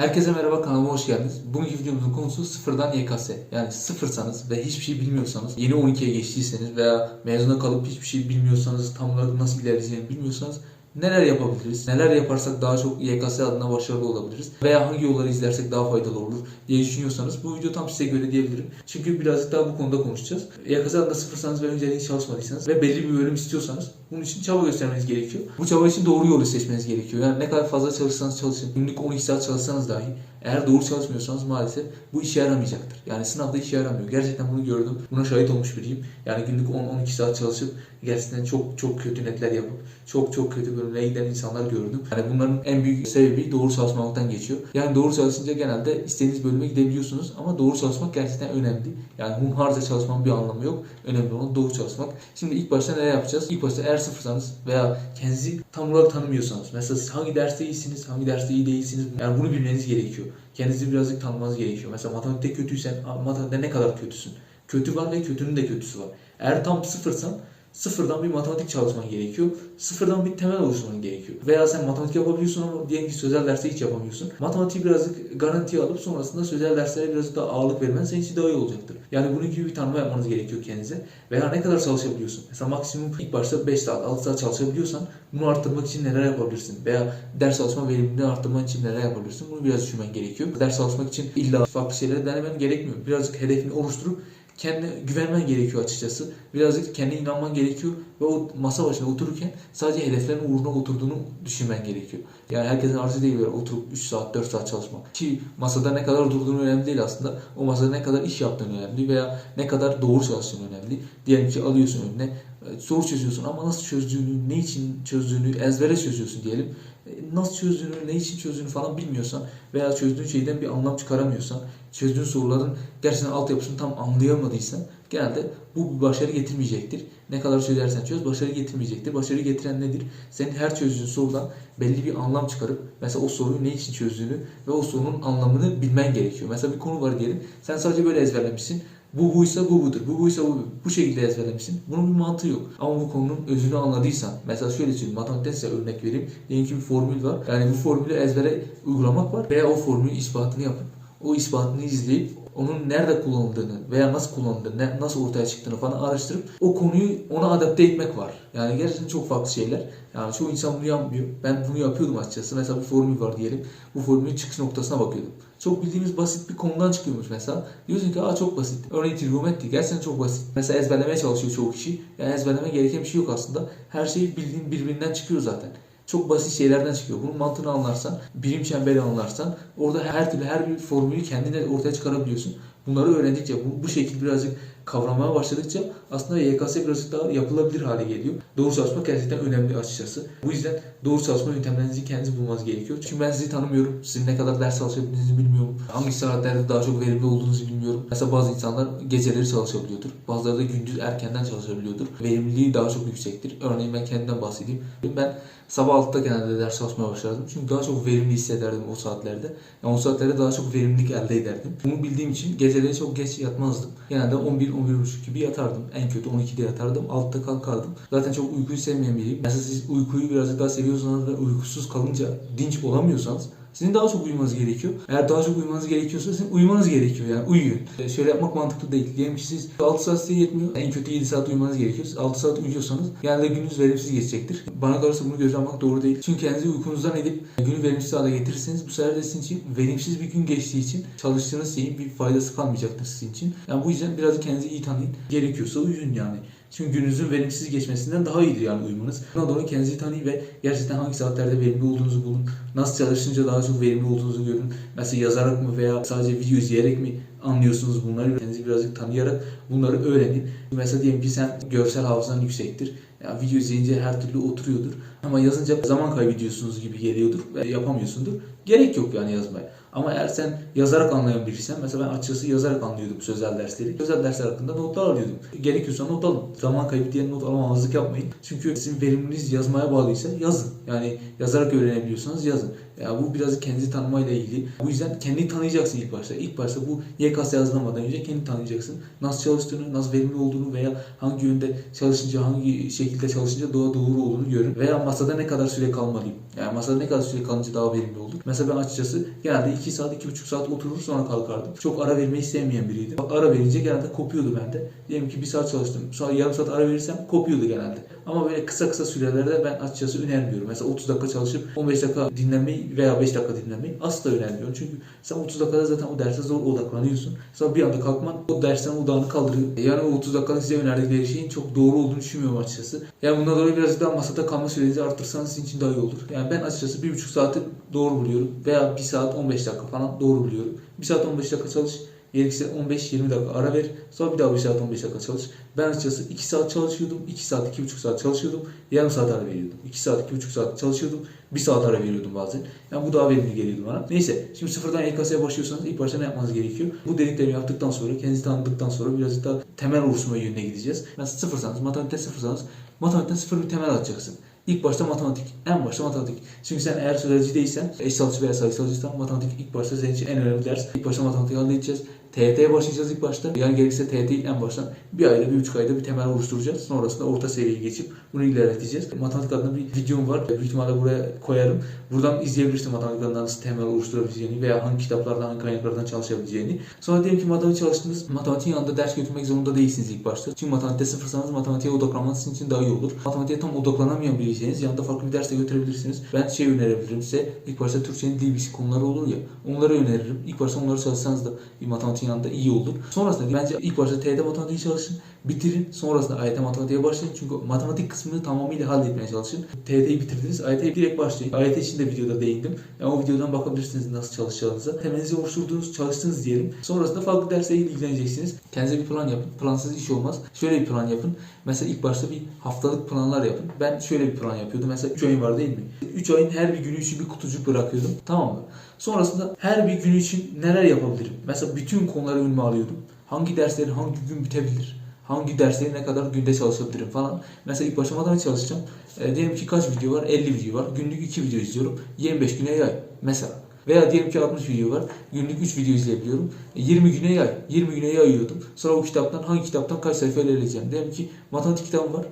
Herkese merhaba kanalıma hoş geldiniz. Bugünkü videomuzun konusu sıfırdan YKS. Yani sıfırsanız ve hiçbir şey bilmiyorsanız, yeni 12'ye geçtiyseniz veya mezuna kalıp hiçbir şey bilmiyorsanız, tam olarak nasıl ilerleyeceğini bilmiyorsanız neler yapabiliriz? Neler yaparsak daha çok YKS adına başarılı olabiliriz? Veya hangi yolları izlersek daha faydalı olur diye düşünüyorsanız bu video tam size göre diyebilirim. Çünkü birazcık daha bu konuda konuşacağız. YKS adına sıfırsanız ve önceden hiç çalışmadıysanız ve belli bir bölüm istiyorsanız bunun için çaba göstermeniz gerekiyor. Bu çaba için doğru yolu seçmeniz gerekiyor. Yani ne kadar fazla çalışırsanız çalışın, günlük 12 saat çalışsanız dahi eğer doğru çalışmıyorsanız maalesef bu işe yaramayacaktır. Yani sınavda işe yaramıyor. Gerçekten bunu gördüm. Buna şahit olmuş biriyim. Yani günlük 10-12 saat çalışıp gerçekten çok çok kötü netler yapıp çok çok kötü bölümlere giden insanlar gördüm. Yani bunların en büyük sebebi doğru çalışmamaktan geçiyor. Yani doğru çalışınca genelde istediğiniz bölüme gidebiliyorsunuz ama doğru çalışmak gerçekten önemli. Yani hunharca çalışmanın bir anlamı yok. Önemli olan doğru çalışmak. Şimdi ilk başta neler yapacağız? İlk başta eğer sıfırsanız veya kendinizi tam olarak tanımıyorsanız mesela siz hangi derste iyisiniz, hangi derste iyi değilsiniz yani bunu bilmeniz gerekiyor. Kendinizi birazcık tanımanız gerekiyor. Mesela matematikte kötüysen matematikte ne kadar kötüsün? Kötü var ve kötünün de kötüsü var. Eğer tam sıfırsan sıfırdan bir matematik çalışman gerekiyor. Sıfırdan bir temel oluşturman gerekiyor. Veya sen matematik yapabiliyorsun ama diyelim ki sözel derste hiç yapamıyorsun. Matematiği birazcık garantiye alıp sonrasında sözel derslere birazcık daha ağırlık vermen senin için daha iyi olacaktır. Yani bunun gibi bir tanımı yapmanız gerekiyor kendinize. Veya ne kadar çalışabiliyorsun? Mesela maksimum ilk başta 5 saat, 6 saat çalışabiliyorsan bunu arttırmak için neler yapabilirsin? Veya ders çalışma verimliliğini arttırmak için neler yapabilirsin? Bunu biraz düşünmen gerekiyor. Ders çalışmak için illa farklı şeylere denemen gerekmiyor. Birazcık hedefini oluşturup kendine güvenmen gerekiyor açıkçası. Birazcık kendine inanman gerekiyor ve o masa başına otururken sadece hedeflerin uğruna oturduğunu düşünmen gerekiyor. Yani herkesin arzı değil böyle oturup 3 saat 4 saat çalışmak. Ki masada ne kadar durduğunu önemli değil aslında. O masada ne kadar iş yaptığın önemli veya ne kadar doğru çalıştığın önemli. Diyelim ki alıyorsun önüne e, soru çözüyorsun ama nasıl çözdüğünü, ne için çözdüğünü ezbere çözüyorsun diyelim. Nasıl çözdüğünü, ne için çözdüğünü falan bilmiyorsan veya çözdüğün şeyden bir anlam çıkaramıyorsan, çözdüğün soruların gerçekten altyapısını tam anlayamadıysan genelde bu bir başarı getirmeyecektir. Ne kadar çözersen çöz başarı getirmeyecektir. Başarı getiren nedir? Senin her çözdüğün sorudan belli bir anlam çıkarıp mesela o soruyu ne için çözdüğünü ve o sorunun anlamını bilmen gerekiyor. Mesela bir konu var diyelim. Sen sadece böyle ezberlemişsin. Bu buysa bu budur. Bu buysa bu. Bu şekilde ezberlemişsin. Bunun bir mantığı yok. Ama bu konunun özünü anladıysan. Mesela şöyle söyleyeyim. Matematikten örnek vereyim. Diyelim ki bir formül var. Yani bu formülü ezbere uygulamak var. Veya o formülün ispatını yapıp o ispatını izleyip onun nerede kullanıldığını veya nasıl kullanıldığını, ne- nasıl ortaya çıktığını falan araştırıp o konuyu ona adapte etmek var. Yani gerçekten çok farklı şeyler. Yani çoğu insan bunu yapmıyor. Ben bunu yapıyordum açıkçası. Mesela bir formül var diyelim. Bu formülün çıkış noktasına bakıyordum. Çok bildiğimiz basit bir konudan çıkıyormuş mesela. Diyorsun ki aa çok basit. Örneğin trigonometri gerçekten çok basit. Mesela ezberlemeye çalışıyor çoğu kişi. Yani ezberleme gereken bir şey yok aslında. Her şey bildiğin birbirinden çıkıyor zaten. Çok basit şeylerden çıkıyor. Bunun mantığını anlarsan, birim çemberi anlarsan orada her türlü her bir formülü kendine ortaya çıkarabiliyorsun. Bunları öğrendikçe, bu, bu şekilde birazcık kavramaya başladıkça aslında YKS birazcık daha yapılabilir hale geliyor. Doğru çalışmak gerçekten önemli açıkçası. Bu yüzden doğru çalışma yöntemlerinizi kendiniz bulmanız gerekiyor. Çünkü ben sizi tanımıyorum. Sizin ne kadar ders çalışabildiğinizi bilmiyorum. Hangi saatlerde daha çok verimli olduğunuzu bilmiyorum. Mesela bazı insanlar geceleri çalışabiliyordur. Bazıları da gündüz erkenden çalışabiliyordur. Verimliliği daha çok yüksektir. Örneğin ben kendimden bahsedeyim. Ben sabah 6'da genelde ders çalışmaya başlardım. Çünkü daha çok verimli hissederdim o saatlerde. Yani o saatlerde daha çok verimlilik elde ederdim. Bunu bildiğim için geceleri çok geç yatmazdım. Genelde 11-11.30 gibi yatardım. En kötü 12'de yatardım. 6'da kalkardım. Zaten çok uykuyu sevmeyen biriyim. Mesela siz uykuyu birazcık daha seviyorsanız ve uykusuz kalınca dinç olamıyorsanız sizin daha çok uyumanız gerekiyor. Eğer daha çok uyumanız gerekiyorsa sizin uyumanız gerekiyor yani uyuyun. Ee, Şöyle yapmak mantıklı değil. Diyelim ki siz 6 saat size yetmiyor. En kötü 7 saat uyumanız gerekiyor. Siz 6 saat uyuyorsanız genelde gününüz verimsiz geçecektir. Bana kalırsa bunu göze almak doğru değil. Çünkü kendinizi uykunuzdan edip günü verimsiz hale getirirseniz bu sefer de sizin için verimsiz bir gün geçtiği için çalıştığınız şeyin bir faydası kalmayacaktır sizin için. Yani bu yüzden biraz kendinizi iyi tanıyın. Gerekiyorsa uyuyun yani. Çünkü gününüzün verimsiz geçmesinden daha iyidir yani uyumanız. Buna doğru kendinizi tanıyın ve gerçekten hangi saatlerde verimli olduğunuzu bulun. Nasıl çalışınca daha çok verimli olduğunuzu görün. Mesela yazarak mı veya sadece video izleyerek mi anlıyorsunuz bunları. Kendinizi birazcık tanıyarak bunları öğrenin. Mesela diyelim ki sen görsel hafızan yüksektir. Yani video izleyince her türlü oturuyordur. Ama yazınca zaman kaybediyorsunuz gibi geliyordur ve yapamıyorsundur. Gerek yok yani yazmaya. Ama eğer sen yazarak anlayan biriysen, mesela ben açıkçası yazarak anlıyordum sözel dersleri. Sözel dersler hakkında notlar alıyordum. Gerekiyorsa not alın. Zaman kaybı diye not alamamazlık yapmayın. Çünkü sizin verimliliğiniz yazmaya bağlıysa yazın. Yani yazarak öğrenebiliyorsanız yazın. Ya bu biraz kendinizi tanımayla ilgili. Bu yüzden kendini tanıyacaksın ilk başta. İlk başta bu YKS yazılamadan önce kendini tanıyacaksın. Nasıl çalıştığını, nasıl verimli olduğunu veya hangi yönde çalışınca, hangi şekilde çalışınca daha doğru olduğunu görün. Veya masada ne kadar süre kalmalıyım? Yani masada ne kadar süre kalınca daha verimli olur? Mesela ben açıkçası genelde 2 saat, 2,5 saat oturur sonra kalkardım. Çok ara vermeyi sevmeyen biriydim. Ara verince genelde kopuyordu bende. Diyelim ki bir saat çalıştım. Sonra yarım saat ara verirsem kopuyordu genelde. Ama böyle kısa kısa sürelerde ben açıkçası önermiyorum. Mesela 30 dakika çalışıp 15 dakika dinlenmeyi veya 5 dakika dinlenmeyi asla önermiyorum. Çünkü sen 30 dakikada zaten o derse zor odaklanıyorsun. Sonra bir anda kalkman o dersten odağını kaldırıyor. Yani o 30 dakikalık size önerdikleri şeyin çok doğru olduğunu düşünmüyorum açıkçası. Yani bundan dolayı birazcık daha masada kalma sürenizi arttırsanız sizin için daha iyi olur. Yani ben açıkçası 1,5 saati doğru buluyorum. Veya 1 saat 15 dakika falan doğru buluyorum. 1 saat 15 dakika çalış. Gerekirse 15-20 dakika ara ver. Sonra bir daha 1 saat 15 dakika çalış. Ben açıkçası 2 saat çalışıyordum. 2 saat 2,5 saat çalışıyordum. Yarım saat ara veriyordum. 2 saat 2,5 saat çalışıyordum. 1 saat ara veriyordum bazen. Yani bu daha verimli geliyordu bana. Neyse şimdi sıfırdan YKS'ye başlıyorsanız ilk başta ne yapmanız gerekiyor? Bu dediklerimi yaptıktan sonra kendinizi tanıdıktan sonra birazcık daha temel oluşturma yönüne gideceğiz. Mesela sıfırsanız, matematikte sıfırsanız matematikten sıfır bir temel atacaksın. İlk başta matematik. En başta matematik. Çünkü sen eğer sözelci değilsen, eşsalcı veya sayısalcıysan matematik ilk başta senin için en önemli ders. İlk başta matematik halledeceğiz. TYT'ye başlayacağız ilk başta. Yani gerekirse TYT'yi en baştan bir ayda, bir buçuk ayda bir temel oluşturacağız. Sonrasında orta seviyeye geçip bunu ilerleteceğiz. Matematik adına bir videom var. Büyük ihtimalle buraya koyarım. Buradan izleyebilirsin matematik adına nasıl temel oluşturabileceğini veya hangi kitaplardan, hangi kaynaklardan çalışabileceğini. Sonra diyelim ki matematik çalıştınız. Matematiğin yanında ders götürmek zorunda değilsiniz ilk başta. Çünkü matematikte sıfırsanız matematiğe odaklanmanız sizin için daha iyi olur. Matematiğe tam odaklanamayan birisiyseniz yanında farklı bir derse götürebilirsiniz. Ben şey önerebilirim size. İlk başta Türkçenin dil bilgisi konuları olur ya. Onları öneririm. İlk başta onları çalışsanız da bir matematiğin yanında iyi olur. Sonrasında bence ilk başta TYT matematiği çalışın. Bitirin. Sonrasında AYT matematiğe başlayın. Çünkü matematik kısmını tamamıyla halletmeye çalışın. TYT'yi bitirdiniz. AYT'ye direkt başlayın. AYT için de videoda değindim. Yani o videodan bakabilirsiniz nasıl çalışacağınıza. Temelinizi oluşturduğunuz, çalıştınız diyelim. Sonrasında farklı dersle ilgileneceksiniz. Kendinize bir plan yapın. Plansız iş olmaz. Şöyle bir plan yapın. Mesela ilk başta bir haftalık planlar yapın. Ben şöyle bir plan yapıyordum. Mesela 3 ayın var değil mi? 3 ayın her bir günü için bir kutucuk bırakıyordum. Tamam mı? Sonrasında her bir gün için neler yapabilirim? Mesela bütün konuları önüme alıyordum. Hangi derslerin hangi gün bitebilir? Hangi dersleri ne kadar günde çalışabilirim falan. Mesela ilk başta matematik çalışacağım. E, diyelim ki kaç video var? 50 video var. Günlük 2 video izliyorum. 25 güne yay. Mesela. Veya diyelim ki 60 video var. Günlük 3 video izleyebiliyorum. E, 20 güne yay. 20 güne yayıyordum. Sonra o kitaptan hangi kitaptan kaç sayfa ilerleyeceğim. Diyelim ki matematik kitabım var.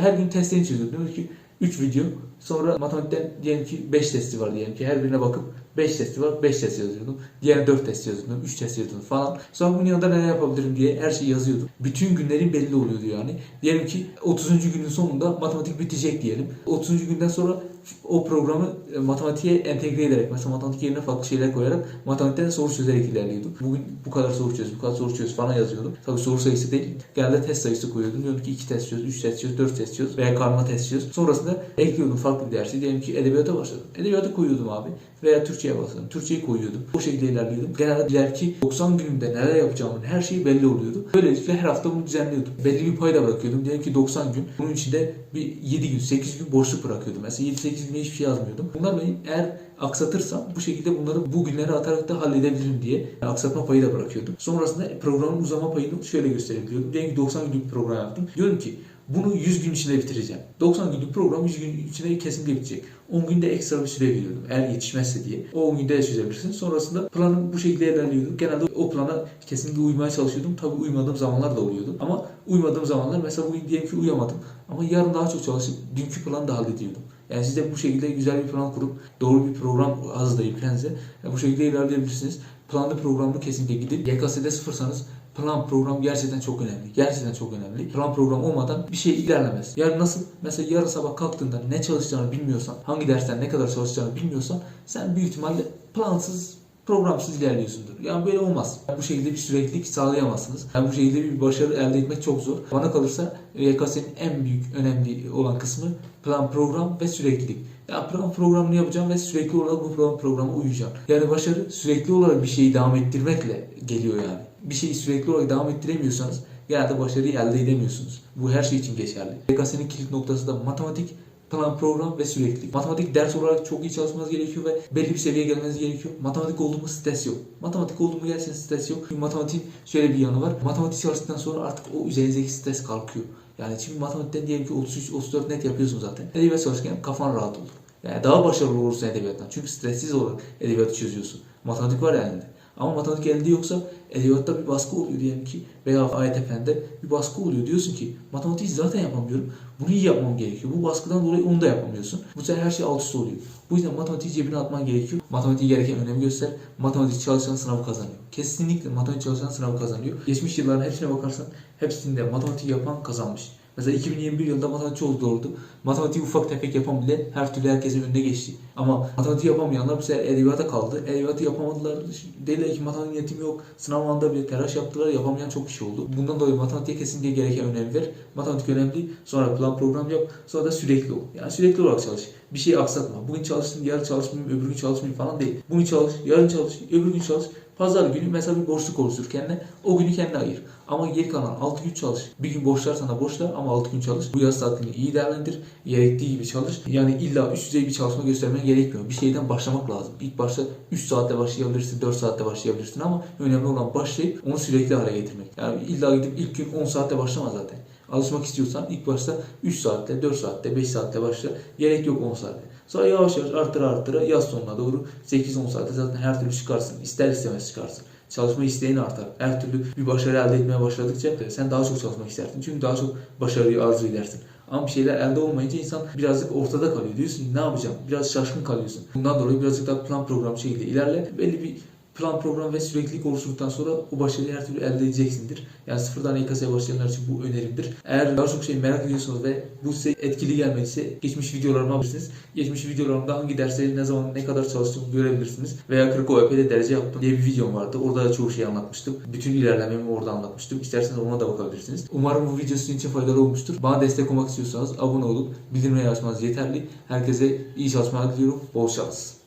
Her gün testlerini çözüyorum. Diyorum ki 3 video. Sonra matematikten diyelim ki 5 testi var diyelim ki. Her birine bakıp 5 testi var. 5 test yazıyordum. Diğer 4 test yazıyordum. 3 test yazıyordum falan. Sonra bunun yanında neler yapabilirim diye her şeyi yazıyordum. Bütün günlerin belli oluyordu yani. Diyelim ki 30. günün sonunda matematik bitecek diyelim. 30. günden sonra o programı e, matematiğe entegre ederek mesela matematik yerine farklı şeyler koyarak matematikten soru çözerek ilerliyordum. Bugün bu kadar soru çöz, bu kadar soru çöz falan yazıyordum. Tabii soru sayısı değil. Genelde test sayısı koyuyordum. Diyordum ki 2 test çöz, 3 test çöz, 4 test çöz veya karma test çöz. Sonrasında ekliyordum farklı bir dersi. Diyelim ki edebiyata başladım. Edebiyata koyuyordum abi. Veya Türkçe'ye başladım. Türkçeyi koyuyordum. O şekilde ilerliyordum. Genelde ileriki 90 günümde neler yapacağımın her şeyi belli oluyordu. Böylelikle her hafta bunu düzenliyordum. Belli bir payda bırakıyordum. Diyelim ki 90 gün. Bunun içinde bir 7 gün, 8 gün boşluk bırakıyordum. Mesela 7-8 güne hiçbir şey yazmıyordum. Bunlar benim eğer aksatırsam bu şekilde bunları bu günlere atarak da halledebilirim diye aksatma payı da bırakıyordum. Sonrasında programın uzama payını şöyle gösterebiliyordum. Diyelim ki 90 günlük bir program yaptım. Diyorum ki bunu 100 gün içinde bitireceğim. 90 günlük program 100 gün içinde kesinlikle bitecek. 10 günde ekstra bir süre veriyordum eğer yetişmezse diye. O 10 günde de çözebilirsin. Sonrasında planım bu şekilde ilerliyordu. Genelde o plana kesinlikle uymaya çalışıyordum. Tabi uymadığım zamanlar da oluyordu. Ama uymadığım zamanlar mesela bugün diyelim ki uyamadım. Ama yarın daha çok çalışıp dünkü planı da hallediyordum. Yani siz de bu şekilde güzel bir plan kurup doğru bir program hazırlayıp kendinize yani bu şekilde ilerleyebilirsiniz. Planlı programlı kesinlikle gidin. YKS'de sıfırsanız plan program gerçekten çok önemli. Gerçekten çok önemli. Plan program olmadan bir şey ilerlemez. Yani nasıl? Mesela yarın sabah kalktığında ne çalışacağını bilmiyorsan, hangi dersten ne kadar çalışacağını bilmiyorsan sen büyük ihtimalle plansız programsız ilerliyorsundur. Yani böyle olmaz. Bu şekilde bir süreklilik sağlayamazsınız. Yani bu şekilde bir başarı elde etmek çok zor. Bana kalırsa YKS'nin en büyük önemli olan kısmı plan program ve süreklilik. Ya plan programını yapacağım ve sürekli olarak bu plan programa uyacağım. Yani başarı sürekli olarak bir şeyi devam ettirmekle geliyor yani. Bir şeyi sürekli olarak devam ettiremiyorsanız genelde başarıyı elde edemiyorsunuz. Bu her şey için geçerli. YKS'nin kilit noktası da matematik, plan program ve süreklilik. Matematik ders olarak çok iyi çalışmanız gerekiyor ve belli bir seviyeye gelmeniz gerekiyor. Matematik oldu mu stres yok. Matematik oldu mu gerçekten stres yok. Çünkü matematiğin şöyle bir yanı var. Matematik çalıştıktan sonra artık o üzerinizdeki stres kalkıyor. Yani şimdi matematikten diyelim ki 33-34 net yapıyorsun zaten. Edebiyat çalışırken kafan rahat olur. Yani daha başarılı olursun edebiyattan. Çünkü stressiz olarak edebiyatı çözüyorsun. Matematik var ya elinde. Ama matematik elde yoksa edebiyatta bir baskı oluyor diyelim ki veya AYTF'de bir baskı oluyor. Diyorsun ki matematiği zaten yapamıyorum. Bunu iyi yapmam gerekiyor. Bu baskıdan dolayı onu da yapamıyorsun. Bu sefer her şey alt üst oluyor. Bu yüzden matematiği cebine atman gerekiyor. Matematiğe gereken önemi göster. Matematik çalışan sınavı kazanıyor. Kesinlikle matematik çalışan sınavı kazanıyor. Geçmiş yılların hepsine bakarsan hepsinde matematik yapan kazanmış. Mesela 2021 yılında matematik çok zordu. Matematiği ufak tefek yapan bile her türlü herkesin önüne geçti. Ama matematik yapamayanlar bu sefer edebiyata kaldı. Edebiyatı yapamadılar. Dediler ki matematik niyetim yok. Sınav anında bile telaş yaptılar. Yapamayan çok kişi oldu. Bundan dolayı matematiğe kesinlikle gereken önemi ver. Matematik önemli. Sonra plan program yap. Sonra da sürekli ol. Yani sürekli olarak çalış. Bir şey aksatma. Bugün çalıştım, yarın çalışmayayım, öbür gün çalışmayayım falan değil. Bugün çalış, yarın çalış, öbür gün çalış. Pazar günü mesela bir boşluk oluştur kendine. O günü kendine ayır. Ama geri kalan 6 gün çalış. Bir gün boşlar sana boşlar ama 6 gün çalış. Bu yaz tatilini iyi değerlendir. Gerektiği gibi çalış. Yani illa üst düzey bir çalışma göstermen gerekmiyor. Bir şeyden başlamak lazım. İlk başta 3 saatte başlayabilirsin, 4 saatte başlayabilirsin ama önemli olan başlayıp onu sürekli hale getirmek. Yani illa gidip ilk gün 10 saatte başlama zaten. Alışmak istiyorsan ilk başta 3 saatte, 4 saatte, 5 saatte başla. Gerek yok 10 saatte. Sonra yavaş yavaş arttıra arttıra yaz sonuna doğru 8-10 saatte zaten her türlü çıkarsın. İster istemez çıkarsın. Çalışma isteğin artar. Her türlü bir başarı elde etmeye başladıkça sen daha çok çalışmak istersin. Çünkü daha çok başarıyı arzu edersin. Ama bir şeyler elde olmayınca insan birazcık ortada kalıyor. Diyorsun ne yapacağım? Biraz şaşkın kalıyorsun. Bundan dolayı birazcık daha plan program şekilde ilerle. Belli bir plan program ve süreklilik oluşturduktan sonra o başarıyı her türlü elde edeceksindir. Yani sıfırdan YKS'ye başlayanlar için bu önerimdir. Eğer daha çok şey merak ediyorsanız ve bu size etkili gelmediyse geçmiş videolarıma bakabilirsiniz. Geçmiş videolarımda hangi dersleri ne zaman ne kadar çalıştığımı görebilirsiniz. Veya 40 OEP'de derece yaptım diye bir videom vardı. Orada da çoğu şey anlatmıştım. Bütün ilerlememi orada anlatmıştım. İsterseniz ona da bakabilirsiniz. Umarım bu video sizin için faydalı olmuştur. Bana destek olmak istiyorsanız abone olup bildirimleri açmanız yeterli. Herkese iyi çalışmalar diliyorum. Bol şans.